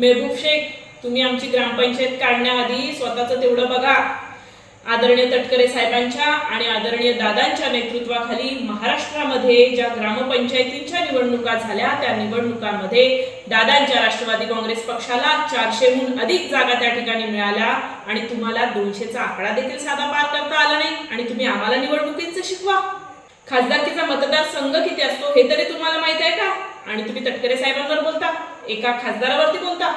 मेहबूब शेख तुम्ही आमची ग्रामपंचायत काढण्याआधी स्वतःचं तेवढं बघा. आदरणीय तटकरे साहेबांच्या आणि आदरणीय दादांच्या नेतृत्वाखाली महाराष्ट्रामध्ये ज्या ग्रामपंचायतींच्या निवडणुका झाल्या त्या निवडणुकांमध्ये दादांच्या राष्ट्रवादी काँग्रेस पक्षाला चारशेहून अधिक जागा त्या ठिकाणी मिळाल्या आणि तुम्हाला दोनशेचा आकडा देखील साधा पार करता आला नाही आणि तुम्ही आम्हाला निवडणुकीचं शिकवा. खासदारकीचा मतदारसंघ किती असतो हे तरी तुम्हाला माहीत आहे का? आणि तुम्ही तटकरे साहेबांवर बोलता. एका खासदारावरती बोलता.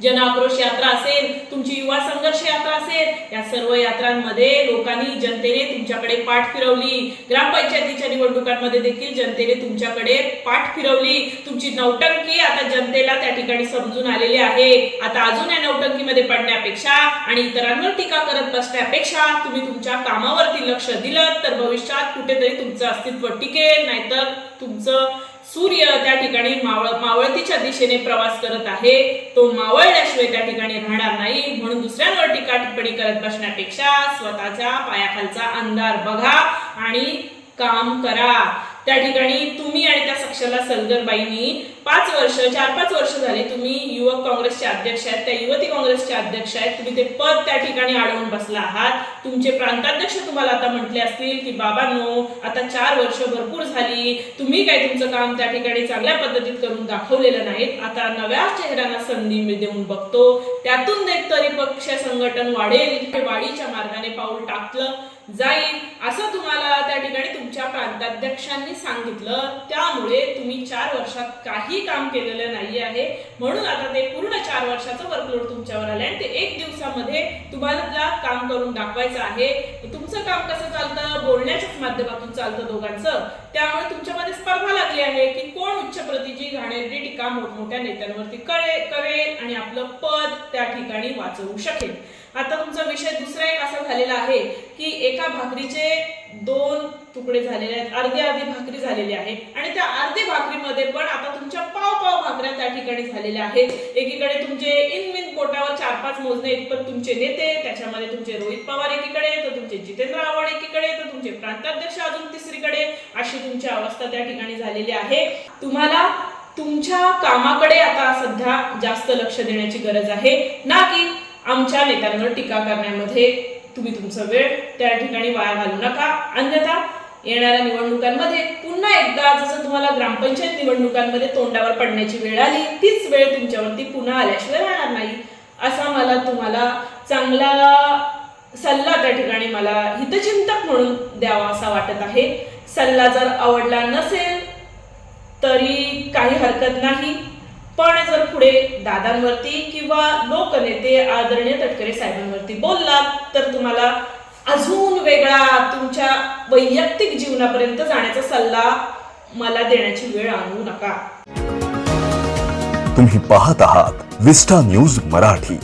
जन आक्रोश यात्रा असेल तुमची युवा संघर्ष यात्रा असेल या सर्व यात्रांमध्ये लोकांनी जनतेने तुमच्याकडे पाठ फिरवली. ग्रामपंचायतीच्या निवडणुकांमध्ये देखील जनतेने तुमच्याकडे पाठ फिरवली. तुमची नौटंकी आता जनतेला त्या ठिकाणी समजून आलेली आहे. आता अजून या नौटंकीमध्ये पडण्यापेक्षा आणि इतरांवर टीका करत बसण्यापेक्षा तुम्ही तुमच्या कामावरती लक्ष दिलं तर भविष्यात कुठेतरी तुमचं अस्तित्व टिकेल नाहीतर तुमचं सूर्य त्या ठिकाणी मावळ मावळतीच्या दिशेने प्रवास करत आहे. तो मावळल्याशिवाय त्या ठिकाणी राहणार नाही. म्हणून दुसऱ्यांवर टीका टिप्पणी करत बसण्यापेक्षा स्वतःच्या पायाखालचा अंधार बघा आणि काम करा. त्या ठिकाणी तुम्ही आणि त्या सक्षला सलगरबाईंनी पाच वर्ष चार पाच वर्ष झाली तुम्ही युवक काँग्रेसचे अध्यक्ष आहेत. त्या युवती काँग्रेसचे अध्यक्ष आहेत. तुम्ही ते पद त्या ठिकाणी अडवून बसला आहात. तुमचे प्रांताध्यक्ष तुम्हाला आता म्हटले असतील की बाबांनो आता चार वर्ष भरपूर झाली. तुम्ही काय तुमचं काम त्या ठिकाणी चांगल्या पद्धतीत करून दाखवलेलं नाहीत. आता नव्या चेहऱ्यांना संधी मी देऊन बघतो. त्यातून एक तरी पक्ष संघटन वाढेल. वाढीच्या मार्गाने पाऊल टाकलं जाईल असं तुम्हाला त्या ठिकाणी तुमच्या प्रांताध्यक्षांनी सांगितलं. त्यामुळे तुम्ही चार वर्षात काही काम केलेलं नाही आहे. म्हणून आता ते पूर्ण चार वर्षाचं वर्कलोड तुमच्यावर आलंय आणि ते एक दिवसामध्ये तुम्हाला काम करून दाखवायचं आहे. तुमचं काम कसं चालतं? बोलण्याच्याच माध्यमातून चालतं दोघांचं. त्यामुळे तुमच्यामध्ये स्पर्धा लागली आहे की कोण उच्च प्रतीची घाणेरडी टीका मोठमोठ्या नेत्यांवरती कळेल करेल आणि आपलं पद त्या ठिकाणी वाचवू शकेल. आता तुमचा विषय दुसरा एक असा झालेला आहे की एका भाकरीचे दोन तुकडे झालेले आहेत. अर्धी अर्धी भाकरी झालेली आहे. आणि त्या अर्धी भाकरीमध्ये पण आता तुमच्या पाव पाव भाकऱ्या त्या ठिकाणी झालेल्या आहेत. एकीकडे तुमचे इन मिन पोटावर चार पाच मोजणे इतपत तुमचे नेते त्याच्यामध्ये तुमचे रोहित पवार एकीकडे तर तुमचे जितेंद्र आव्हाड एकीकडे तर तुमचे प्रांताध्यक्ष अजून तिसरीकडे अशी तुमची अवस्था त्या ठिकाणी झालेली आहे. तुम्हाला तुमच्या कामाकडे आता सध्या जास्त लक्ष देण्याची गरज आहे. ना की आमच्या नेत्यांवर टीका करण्यामध्ये तुम्ही तुमचा वेळ त्या ठिकाणी वाया घालू नका. अन्यथा येणाऱ्या निवडणुकांमध्ये पुन्हा एकदा जसं तुम्हाला ग्रामपंचायत निवडणुकांमध्ये तोंडावर पडण्याची वेळ आली तीच वेळ तुमच्यावरती पुन्हा आल्याशिवाय राहणार नाही. असा मला तुम्हाला चांगला सल्ला त्या ठिकाणी मला हितचिंतक म्हणून द्यावा असा वाटत आहे. सल्ला जर आवडला नसेल तरी काही हरकत नाही. पण जर पुढे दादांवरती किंवा लोकनेते आदरणीय तटकरे साहेबांवरती बोललात तर तुम्हाला अजून वेगळा तुमच्या वैयक्तिक जीवनापर्यंत जाण्याचा सल्ला मला देण्याची वेळ आणू नका. तुम्ही पाहत आहात विस्टा न्यूज मराठी.